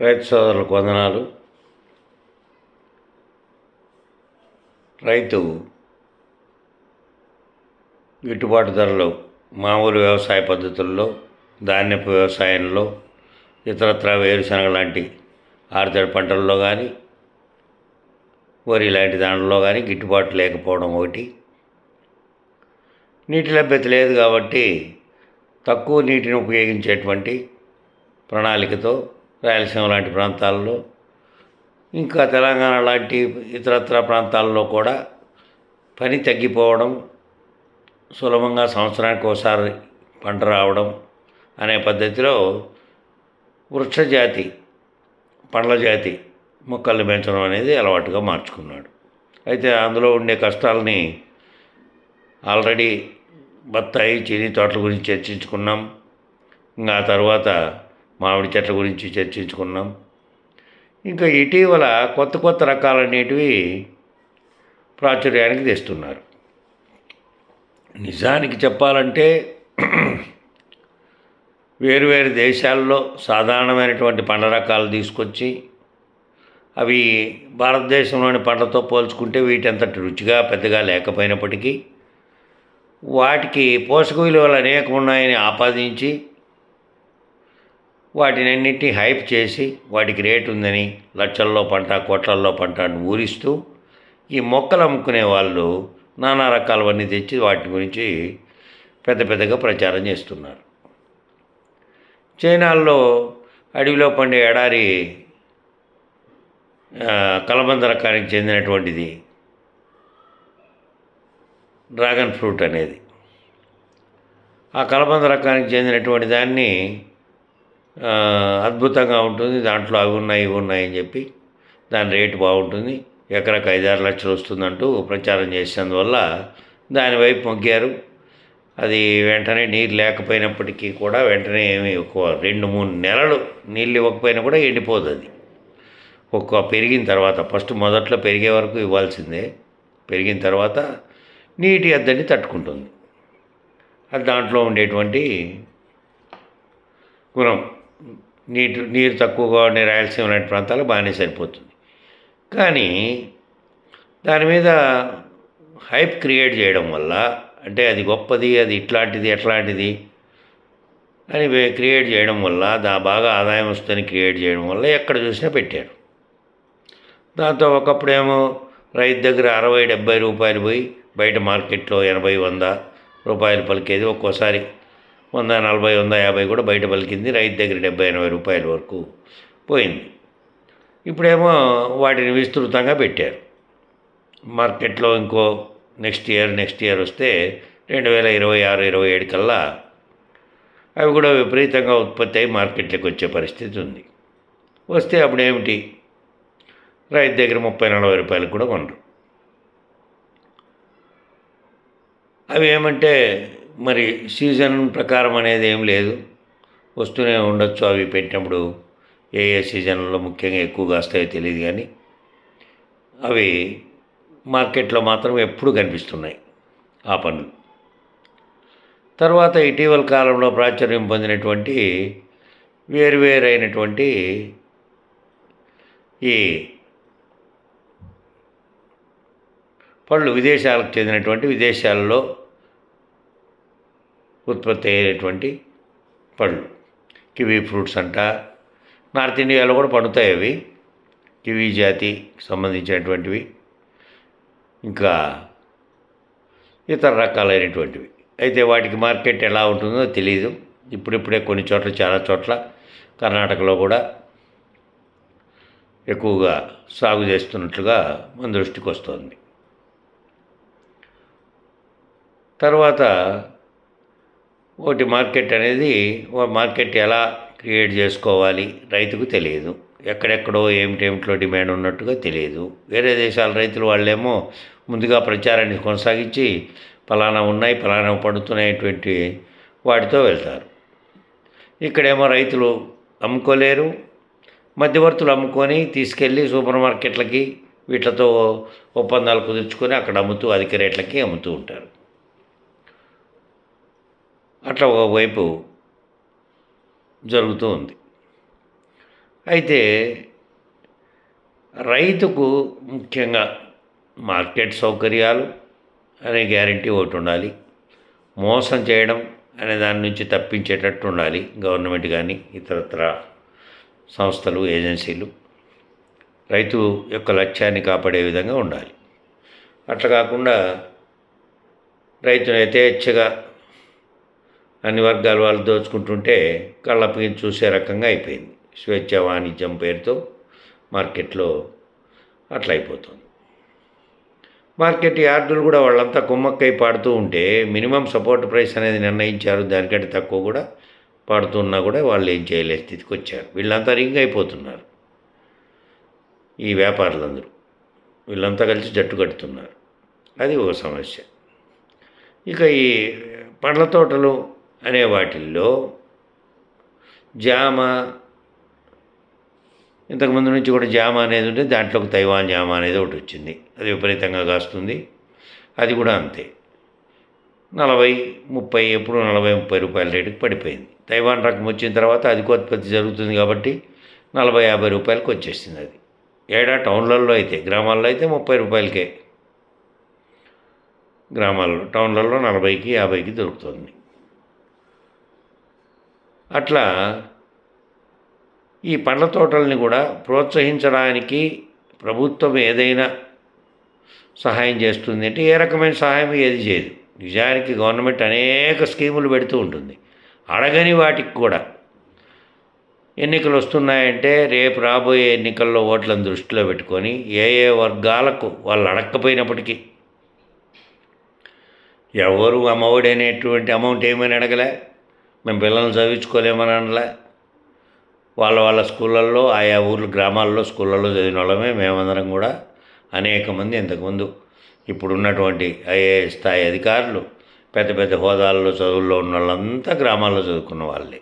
రైతు సోదరులకు వందనాలు. రైతు గిట్టుబాటు ధరలు మామూలు వ్యవసాయ పద్ధతుల్లో ధాన్యపు వ్యవసాయంలో ఇతరత్ర వేరుశనగ లాంటి ఆరుతడి పంటల్లో కానీ వరి లాంటి దాంట్లో కానీ గిట్టుబాటు లేకపోవడం ఒకటి. నీటి లభ్యత లేదు కాబట్టి తక్కువ నీటిని ఉపయోగించేటువంటి ప్రణాళికతో రాయలసీమ లాంటి ప్రాంతాల్లో ఇంకా తెలంగాణ లాంటి ఇతరత్ర ప్రాంతాల్లో కూడా పని తగ్గిపోవడం సులభంగా సంవత్సరానికి ఒకసారి పంట రావడం అనే పద్ధతిలో వృక్షజాతి పండ్ల జాతి మొక్కల్ని పెంచడం అనేది అలవాటుగా మార్చుకున్నాడు. అయితే అందులో ఉండే కష్టాలని ఆల్రెడీ బత్తాయి చీని తోటల గురించి చర్చించుకున్నాం. ఇంకా ఆ తర్వాత మామిడి చెట్ల గురించి చర్చించుకున్నాం. ఇంకా ఇటీవల కొత్త కొత్త రకాలనేటివి ప్రాచుర్యానికి తెస్తున్నారు. నిజానికి చెప్పాలంటే వేరువేరు దేశాల్లో సాధారణమైనటువంటి పండ్ల రకాలు తీసుకొచ్చి అవి భారతదేశంలోని పంటతో పోల్చుకుంటే వీటంతటి రుచిగా పెద్దగా లేకపోయినప్పటికీ వాటికి పోషక విలువలు అనేకం ఉన్నాయని ఆపాదించి వాటినన్నింటినీ హైప్ చేసి వాటికి రేటు ఉందని లక్షల్లో పంట కోట్లల్లో పంట అని ఊరిస్తూ ఈ మొక్కలు అమ్ముకునే వాళ్ళు నానా రకాలవన్నీ తెచ్చి వాటి గురించి పెద్ద పెద్దగా ప్రచారం చేస్తున్నారు. చైనాల్లో అడవిలో పండే ఎడారి కలబంద రకానికి చెందినటువంటిది డ్రాగన్ ఫ్రూట్ అనేది. ఆ కలబంద రకానికి చెందినటువంటి దాన్ని అద్భుతంగా ఉంటుంది. దాంట్లో అవి ఉన్నాయి ఇవి ఉన్నాయి అని చెప్పి దాని రేటు బాగుంటుంది. ఎకరాకు ఐదారు లక్షలు వస్తుందంటూ ప్రచారం చేసినందువల్ల దాని వైపు మొగ్గారు. అది వెంటనే నీరు లేకపోయినప్పటికీ కూడా వెంటనే ఏమి ఒక రెండు మూడు నెలలు నీళ్ళు ఇవ్వకపోయినా కూడా ఎండిపోదు అది. ఒక్క పెరిగిన తర్వాత ఫస్ట్ మొదట్లో పెరిగే వరకు ఇవ్వాల్సిందే. పెరిగిన తర్వాత నీటి అద్దని తట్టుకుంటుంది. అది దాంట్లో ఉండేటువంటి గుణం. నీటి నీరు తక్కువగా ఉండే రాయలసీమ లాంటి ప్రాంతాలు బాగానే సరిపోతుంది. కానీ దాని మీద హైప్ క్రియేట్ చేయడం వల్ల అంటే అది గొప్పది అది ఇట్లాంటిది ఎట్లాంటిది అని క్రియేట్ చేయడం వల్ల దా బాగా ఆదాయం వస్తుందని క్రియేట్ చేయడం వల్ల ఎక్కడ చూసినా పెట్టారు. దాంతో ఒకప్పుడేమో రైతు దగ్గర అరవై డెబ్బై రూపాయలు పోయి బయట మార్కెట్లో ఎనభై వంద రూపాయలు పలికేది ఒక్కోసారి వంద నలభై వంద యాభై కూడా బయట పలికింది. రైతు దగ్గర డెబ్బై ఎనభై రూపాయల వరకు పోయింది. ఇప్పుడేమో వాటిని విస్తృతంగా పెట్టారు. మార్కెట్లో ఇంకో నెక్స్ట్ ఇయర్ నెక్స్ట్ ఇయర్ వస్తే రెండు వేల ఇరవై ఆరు ఇరవై ఏడు కల్లా అవి కూడా విపరీతంగా ఉత్పత్తి అయి మార్కెట్లోకి వచ్చే పరిస్థితి ఉంది. వస్తే అప్పుడు ఏమిటి రైతు దగ్గర ముప్పై నలభై రూపాయలకు కూడా కొనరు. అవి ఏమంటే మరి సీజన్ ప్రకారం అనేది ఏం లేదు. వస్తూనే ఉండొచ్చు అవి పెట్టినప్పుడు. ఏ ఏ సీజన్లో ముఖ్యంగా ఎక్కువగా వస్తాయో తెలియదు కానీ అవి మార్కెట్లో మాత్రం ఎప్పుడు కనిపిస్తున్నాయి ఆ పండ్లు. తర్వాత ఇటీవల కాలంలో ప్రాచుర్యం పొందినటువంటి వేరువేరైనటువంటి ఈ పళ్ళు విదేశాలకు చెందినటువంటి విదేశాల్లో ఉత్పత్తి అయ్యేటువంటి పళ్ళు కివీ ఫ్రూట్స్ అంట. నార్త్ ఇండియాలో కూడా పండుతాయి అవి. కివీ జాతికి సంబంధించినటువంటివి. ఇంకా ఇతర రకాలైనటువంటివి. అయితే వాటికి మార్కెట్ ఎలా ఉంటుందో తెలియదు ఇప్పుడిప్పుడే కొన్ని చోట్ల చాలా చోట్ల కర్ణాటకలో కూడా ఎక్కువగా సాగు చేస్తున్నట్లుగా మన దృష్టికి వస్తుంది. తర్వాత ఒకటి మార్కెట్ అనేది ఓ మార్కెట్ ఎలా క్రియేట్ చేసుకోవాలి రైతుకు తెలియదు. ఎక్కడెక్కడో ఏమిటేమిటిలో డిమాండ్ ఉన్నట్టుగా తెలియదు. వేరే దేశాల రైతులు వాళ్ళేమో ముందుగా ప్రచారాన్ని కొనసాగించి ఫలానా ఉన్నాయి ఫలానా పండుతున్నాయటువంటి వాటితో వెళ్తారు. ఇక్కడేమో రైతులు అమ్ముకోలేరు. మధ్యవర్తులు అమ్ముకొని తీసుకెళ్ళి సూపర్ మార్కెట్లకి వీటితో ఒప్పందాలు కుదుర్చుకొని అక్కడ అమ్ముతూ అధిక రేట్లకి అమ్ముతూ ఉంటారు. అట్లా ఒకవైపు జరుగుతూ ఉంది. అయితే రైతుకు ముఖ్యంగా మార్కెట్ సౌకర్యాలు అనే గ్యారంటీ ఒకటి ఉండాలి. మోసం చేయడం అనే దాని నుంచి తప్పించేటట్టు ఉండాలి. గవర్నమెంట్ కానీ ఇతరత్ర సంస్థలు ఏజెన్సీలు రైతు యొక్క లక్ష్యాన్ని కాపాడే విధంగా ఉండాలి. అట్లా కాకుండా రైతును యథేచ్ఛగా అన్ని వర్గాల వాళ్ళు దోచుకుంటుంటే కళ్ళప్పకి చూసే రకంగా అయిపోయింది. స్వేచ్ఛ వాణిజ్యం పేరుతో మార్కెట్లో అట్లా అయిపోతుంది మార్కెట్ యార్డులు కూడా వాళ్ళంతా కుమ్మక్కై పాడుతూ ఉంటే మినిమం సపోర్ట్ ప్రైస్ అనేది నిర్ణయించారు. దానికంటే తక్కువ కూడా పాడుతున్నా కూడా వాళ్ళు ఏం చేయలే స్థితికి వచ్చారు. వీళ్ళంతా రింగ్ అయిపోతున్నారు. ఈ వ్యాపారులందరూ వీళ్ళంతా కలిసి జట్టు కడుతున్నారు. అది ఒక సమస్య. ఇక ఈ పండ్ల తోటలు అనే వాటిల్లో జామ ఇంతకుముందు నుంచి కూడా జామ అనేది ఉంటే దాంట్లోకి తైవాన్ జామ అనేది ఒకటి వచ్చింది. అది విపరీతంగా కాస్తుంది. అది కూడా అంతే. నలభై ముప్పై ఎప్పుడు నలభై ముప్పై రూపాయల రేటుకి పడిపోయింది. తైవాన్ రకం వచ్చిన తర్వాత అధికోత్పత్తి జరుగుతుంది కాబట్టి నలభై యాభై రూపాయలకి వచ్చేసింది అది. ఏడా టౌన్లలో అయితే గ్రామాల్లో అయితే ముప్పై రూపాయలకే. గ్రామాల్లో టౌన్లలో నలభైకి యాభైకి దొరుకుతుంది. అట్లా ఈ పండ్ల తోటల్ని కూడా ప్రోత్సహించడానికి ప్రభుత్వం ఏదైనా సహాయం చేస్తుంది అంటే ఏ రకమైన సహాయం ఏది చేయదు. నిజానికి గవర్నమెంట్ అనేక స్కీములు పెడుతూ ఉంటుంది. అడగని వాటికి కూడా ఎన్నికలు వస్తున్నాయంటే రేపు రాబోయే ఎన్నికల్లో ఓట్లను దృష్టిలో పెట్టుకొని ఏ ఏ వర్గాలకు వాళ్ళు అడగకపోయినప్పటికీ ఎవరు అమ్మఒడి అనేటువంటి అమౌంట్ ఏమని అడగలే. మేము పిల్లల్ని చదివించుకోలేమని అనలే. వాళ్ళ వాళ్ళ స్కూళ్ళల్లో ఆయా ఊర్లు గ్రామాల్లో స్కూళ్ళల్లో చదివిన వాళ్ళమే మేమందరం కూడా అనేక మంది ఇంతకుముందు. ఇప్పుడున్నటువంటి ఐఏఎస్ స్థాయి అధికారులు పెద్ద పెద్ద హోదాల్లో చదువుల్లో ఉన్న వాళ్ళంతా గ్రామాల్లో చదువుకున్న వాళ్ళే.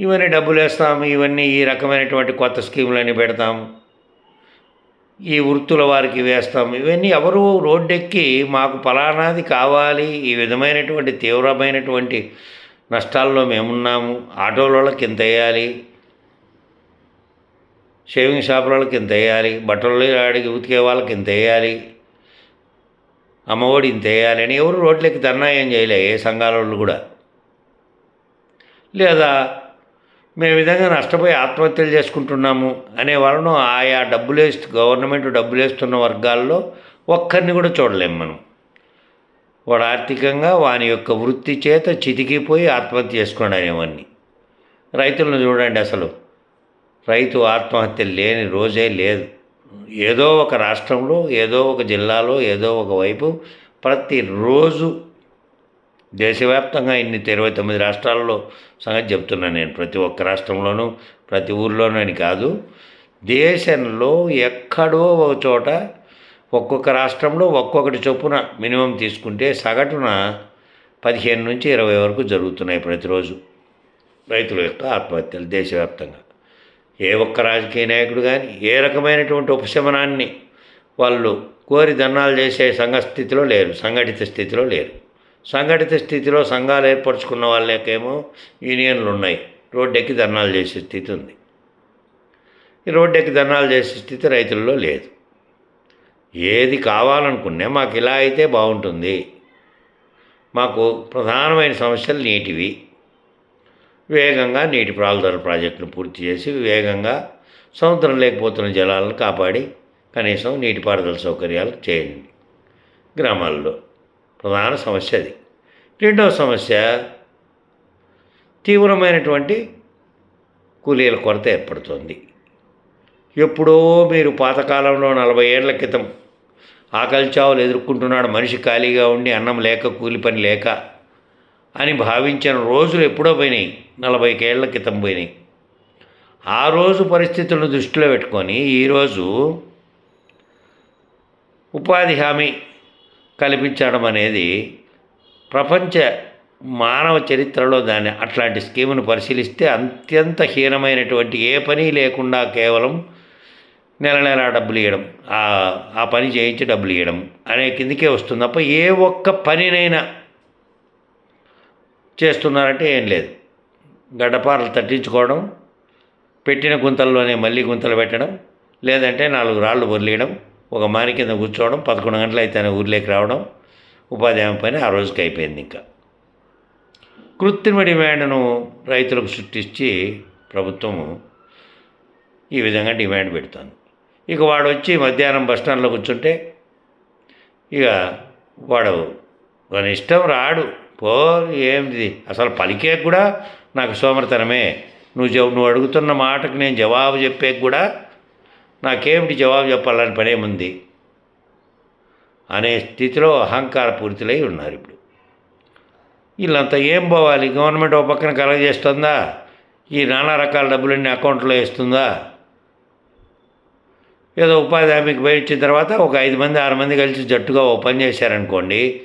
ఇవన్నీ డబ్బులు వేస్తాము ఇవన్నీ ఈ రకమైనటువంటి కొత్త స్కీములన్నీ పెడతాము. ఈ వృత్తుల వారికి వేస్తాం. ఇవన్నీ ఎవరు రోడ్డెక్కి మాకు ఫలానాది కావాలి. ఈ విధమైనటువంటి తీవ్రమైనటువంటి నష్టాల్లో మేమున్నాము. ఆటోలకి ఇంత వేయాలి? షేవింగ్ షాపులకి ఇంత వేయాలి? బట్టలు ఆడికి ఉతికే వాళ్ళకి ఇంత వేయాలి? అమ్మఒడి ఇంత వేయాలి అని ఎవరు రోడ్లకి ధర్నా ఏం చేయలే ఏ సంఘాల వాళ్ళు కూడా. లేదా మేము విధంగా నష్టపోయి ఆత్మహత్యలు చేసుకుంటున్నాము అనే వాళ్ళను ఆయా డబ్బులు వేస్తూ గవర్నమెంట్ డబ్బులు వేస్తున్న వర్గాల్లో ఒక్కరిని కూడా చూడలేము మనం. వాడు ఆర్థికంగా వాని యొక్క వృత్తి చేత చితికిపోయి ఆత్మహత్య చేసుకున్నాడు అనేవన్నీ రైతులను చూడండి అసలు. రైతు ఆత్మహత్య లేని రోజే లేదు. ఏదో ఒక రాష్ట్రంలో ఏదో ఒక జిల్లాలో ఏదో ఒక వైపు ప్రతిరోజు దేశవ్యాప్తంగా ఇన్ని ఇరవై తొమ్మిది రాష్ట్రాల్లో సంగతి చెప్తున్నాను నేను. ప్రతి ఒక్క రాష్ట్రంలోనూ ప్రతి ఊర్లోనూ అని కాదు దేశంలో ఎక్కడో ఒక చోట ఒక్కొక్క రాష్ట్రంలో ఒక్కొక్కటి చొప్పున మినిమం తీసుకుంటే సగటున పదిహేను నుంచి ఇరవై వరకు జరుగుతున్నాయి ప్రతిరోజు రైతుల యొక్క ఆత్మహత్యలు దేశవ్యాప్తంగా. ఏ ఒక్క రాజకీయ నాయకుడు కానీ ఏ రకమైనటువంటి ఉపశమనాన్ని వాళ్ళు కోరి దన్నాలు చేసే సంఘ స్థితిలో లేరు సంఘటిత స్థితిలో లేరు. సంఘటిత స్థితిలో సంఘాలు ఏర్పరచుకున్న వాళ్ళకేమో యూనియన్లు ఉన్నాయి రోడ్డెక్కి ధర్నాలు చేసే స్థితి ఉంది. ఈ రోడ్డెక్కి ధర్నాలు చేసే స్థితి రైతుల్లో లేదు. ఏది కావాలనుకున్నా మాకు ఇలా అయితే బాగుంటుంది. మాకు ప్రధానమైన సమస్యలు నీటివి. వేగంగా నీటి ప్రాలుదర ప్రాజెక్టును పూర్తి చేసి వేగంగా సముద్రం లేకపోతున్న జలాలను కాపాడి కనీసం నీటిపారుదల సౌకర్యాలు చేయండి. గ్రామాల్లో ప్రధాన సమస్య అది. రెండవ సమస్య తీవ్రమైనటువంటి కూలీల కొరత ఏర్పడుతుంది. ఎప్పుడో మీరు పాతకాలంలో నలభై ఏళ్ళ క్రితం ఆకలి చావులు ఎదుర్కొంటున్నాడు మనిషి ఖాళీగా ఉండి అన్నం లేక కూలి పని లేక అని భావించిన రోజులు ఎప్పుడో పోయినాయి నలభైకేళ్ళ క్రితం పోయినాయి. ఆ రోజు పరిస్థితులను దృష్టిలో పెట్టుకొని ఈరోజు ఉపాధి హామీ కల్పించడం అనేది ప్రపంచ మానవ చరిత్రలో దాన్ని అట్లాంటి స్కీమును పరిశీలిస్తే అత్యంత హీనమైనటువంటి ఏ పని లేకుండా కేవలం నెల నెల డబ్బులు ఇవ్వడం ఆ పని చేయించి డబ్బులు ఇవ్వడం అనే కిందికే వస్తుంది. తప్ప ఏ ఒక్క పనినైనా చేస్తున్నారంటే ఏం లేదు. గడ్డపారలు తట్టించుకోవడం పెట్టిన గుంతల్లోనే మళ్ళీ గుంతలు పెట్టడం లేదంటే నాలుగు రాళ్ళు వదిలేయడం ఒక మాని కింద కూర్చోవడం పదకొండు గంటలు అయితే ఊర్లోకి రావడం ఉపాధి హామీ పని ఆ రోజుకి అయిపోయింది ఇంకా. కృత్రిమ డిమాండ్ను రైతులకు సృష్టించి ప్రభుత్వం ఈ విధంగా డిమాండ్ పెడుతుంది. ఇక వాడు వచ్చి మధ్యాహ్నం బస్ స్టాండ్లో కూర్చుంటే ఇక వాడు వాని ఇష్టం రాడు పో ఏంది? అసలు పలికే కూడా నాకు సోమరితనమే. నువ్వు నువ్వు అడుగుతున్న మాటకు నేను జవాబు చెప్పే కూడా నాకేమిటి జవాబు చెప్పాలని పనేముంది అనే స్థితిలో అహంకార పూరితులై ఉన్నారు ఇప్పుడు. వీళ్ళంతా ఏం పోవాలి? గవర్నమెంట్ ఒక పక్కన కలగజేస్తుందా? ఈ నానా రకాల డబ్బులన్నీ అకౌంట్లో వేస్తుందా? ఏదో ఉపాధి హామీకి పోయి ఇచ్చిన తర్వాత ఒక ఐదు మంది ఆరు మంది కలిసి జట్టుగా ఓ పని చేశారనుకోండి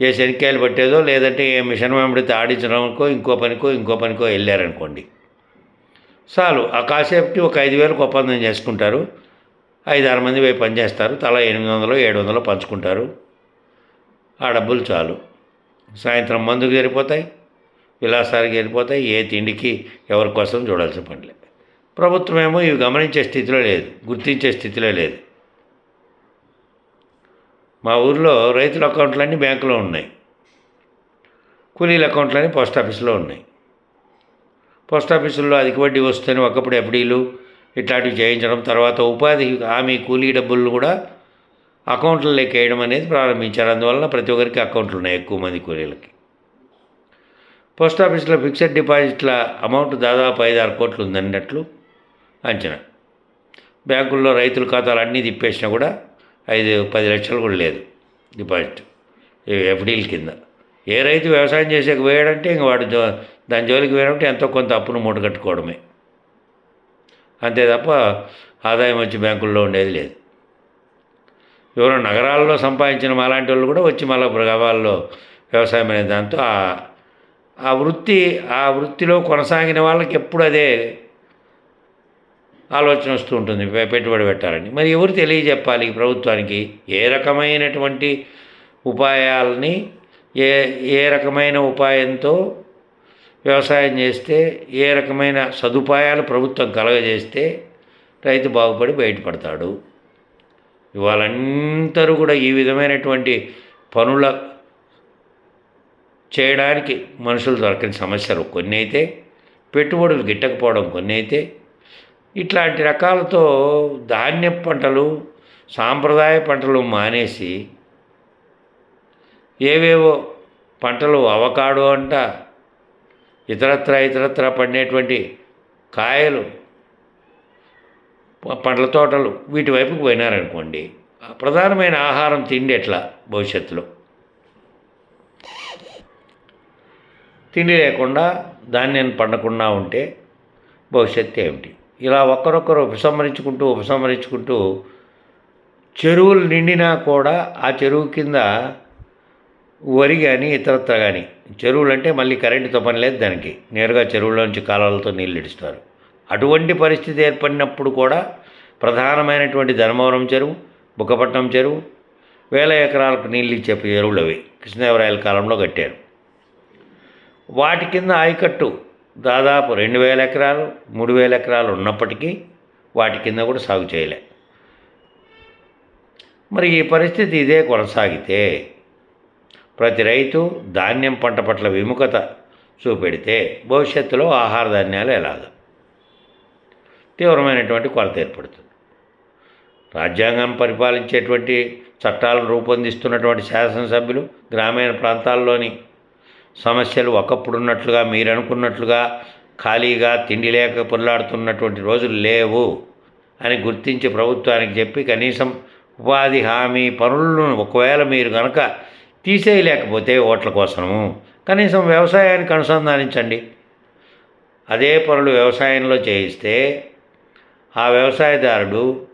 ఏ శనికాయలు పట్టేదో లేదంటే ఏ మిషన్ వెంబడితే ఆడించడానికో ఇంకో పనికో ఇంకో పనికో వెళ్ళారనుకోండి చాలు ఆ కాసేపుకి ఒక ఐదు వేలకు ఒప్పందం చేసుకుంటారు. ఐదు ఆరు మంది పోయి పని చేస్తారు. తలా ఎనిమిది వందలు ఏడు వందలు పంచుకుంటారు. ఆ డబ్బులు చాలు. సాయంత్రం మందుకు జరిపోతాయి విలాసానికి వెళ్ళిపోతాయి ఏ తిండికి ఎవరి కోసం చూడాల్సిన పనిలే. ప్రభుత్వం ఏమో ఇవి గమనించే స్థితిలో లేదు గుర్తించే స్థితిలో లేదు. మా ఊర్లో రైతుల అకౌంట్లన్నీ బ్యాంకులో ఉన్నాయి. కూలీల అకౌంట్లన్నీ పోస్ట్ ఆఫీస్లో ఉన్నాయి. పోస్ట్ ఆఫీసుల్లో అధిక వడ్డీ వస్తేనే ఒకప్పుడు ఎఫ్డీలు ఇట్లాంటివి చేయించడం తర్వాత ఉపాధి హామీ కూలీ డబ్బులు కూడా అకౌంట్లలోకి వేయడం అనేది ప్రారంభించారు. అందువలన ప్రతి ఒక్కరికి అకౌంట్లు ఉన్నాయి ఎక్కువ మంది కూలీలకి. పోస్ట్ ఆఫీస్లో ఫిక్స్డ్ డిపాజిట్ల అమౌంట్ దాదాపు ఐదు ఆరు కోట్లు ఉందన్నట్లు అంచనా. బ్యాంకుల్లో రైతుల ఖాతాలు అన్నీ తిప్పేసినా కూడా ఐదు పది లక్షలు కూడా లేదు డిపాజిట్ ఎఫ్డీల కింద. ఏ రైతు వ్యవసాయం చేసేకి వేయడంటే ఇంక వాడు జో దాని జోలికి వేయడంటే ఎంతో కొంత అప్పును మూట కట్టుకోవడమే. అంతే తప్ప ఆదాయం వచ్చి బ్యాంకుల్లో ఉండేది లేదు. ఎవరో నగరాల్లో సంపాదించిన అలాంటి వాళ్ళు కూడా వచ్చి మళ్ళీ గ్రామాల్లో వ్యవసాయం అనే దాంతో ఆ- వృత్తి ఆ వృత్తిలో కొనసాగిన వాళ్ళకి ఎప్పుడు అదే ఆలోచన వస్తూ ఉంటుంది పెట్టుబడి పెట్టాలని. మరి ఎవరు తెలియజెప్పాలి ప్రభుత్వానికి? ఏ రకమైనటువంటి ఉపాయాలని ఏ ఏ రకమైన ఉపాయంతో వ్యవసాయం చేస్తే ఏ రకమైన సదుపాయాలు ప్రభుత్వం కలగజేస్తే రైతు బాగుపడి బయటపడతాడు. ఇవాళందరూ కూడా ఈ విధమైనటువంటి పనుల చేయడానికి మనుషులు దొరకని సమస్యలు కొన్ని అయితే పెట్టుబడులు గిట్టకపోవడం కొన్ని అయితే ఇట్లాంటి రకాలతో ధాన్య పంటలు సాంప్రదాయ పంటలు మానేసి ఏవేవో పంటలు అవకాడో అంట ఇతరత్ర ఇతరత్ర పండేటువంటి కాయలు పండ్ల తోటలు వీటి వైపుకు పోయినారనుకోండి ప్రధానమైన ఆహారం తిండి ఎట్లా భవిష్యత్తులో? తిండి లేకుండా ధాన్యం పండకుండా ఉంటే భవిష్యత్తు ఏమిటి? ఇలా ఒక్కరొక్కరు ఉపసంహరించుకుంటూ ఉపసంహరించుకుంటూ చెరువులు నిండినా కూడా ఆ చెరువు కింద వరి కానీ ఇతరత్ర కానీ చెరువులు అంటే మళ్ళీ కరెంటుతో పని లేదు దానికి. నేరుగా చెరువులోంచి కాలువలతో నీళ్ళు ఇడుస్తారు. అటువంటి పరిస్థితి ఏర్పడినప్పుడు కూడా ప్రధానమైనటువంటి ధర్మవరం చెరువు బుక్కపట్నం చెరువు వేల ఎకరాలకు నీళ్ళు ఇచ్చే చెరువులు అవి కృష్ణదేవరాయల కాలంలో కట్టారు. వాటి కింద ఆయకట్టు దాదాపు రెండు వేల ఎకరాలు మూడు వేల ఎకరాలు ఉన్నప్పటికీ వాటి కింద కూడా సాగు చేయలే. మరి ఈ పరిస్థితి ఇదే కొనసాగితే ప్రతి రైతు ధాన్యం పంట పట్ల విముఖత చూపెడితే భవిష్యత్తులో ఆహార ధాన్యాలు ఎలాగా? తీవ్రమైనటువంటి కొరత ఏర్పడుతుంది. రాజ్యాంగం పరిపాలించేటువంటి చట్టాలను రూపొందిస్తున్నటువంటి శాసనసభ్యులు గ్రామీణ ప్రాంతాల్లోని సమస్యలు ఒకప్పుడున్నట్లుగా మీరు అనుకున్నట్లుగా ఖాళీగా తిండి లేక పొల్లాడుతున్నటువంటి రోజులు లేవు అని గుర్తించి ప్రభుత్వానికి చెప్పి కనీసం ఉపాధి హామీ పనులను ఒకవేళ మీరు కనుక తీసేయలేకపోతే ఓట్ల కోసము. కనీసం వ్యవసాయానికి అనుసంధానించండి. అదే పనులు వ్యవసాయంలో చేయిస్తే ఆ వ్యవసాయదారుడు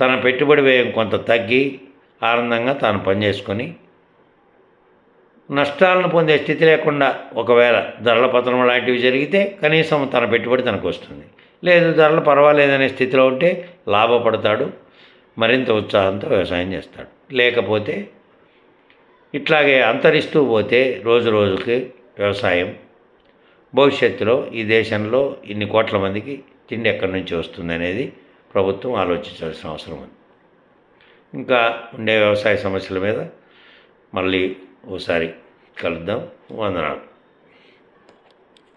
తన పెట్టుబడి వ్యయం కొంత తగ్గి ఆనందంగా తాను పనిచేసుకొని నష్టాలను పొందే స్థితి లేకుండా ఒకవేళ ధరల పతనం లాంటివి జరిగితే కనీసం తన పెట్టుబడి తనకు వస్తుంది. లేదు ధరలు పర్వాలేదనే స్థితిలో ఉంటే లాభపడతాడు మరింత ఉత్సాహంతో వ్యవసాయం చేస్తాడు. లేకపోతే ఇట్లాగే అంతరిస్తూ పోతే రోజు రోజుకి వ్యవసాయం. భవిష్యత్తులో ఈ దేశంలో ఇన్ని కోట్ల మందికి తిండి ఎక్కడి నుంచి వస్తుంది అనేది ప్రభుత్వం ఆలోచించాల్సిన అవసరం ఉంది. ఇంకా ఉండే వ్యవసాయ సమస్యల మీద మళ్ళీ ఓసారి కలుద్దాం. వందనాలు.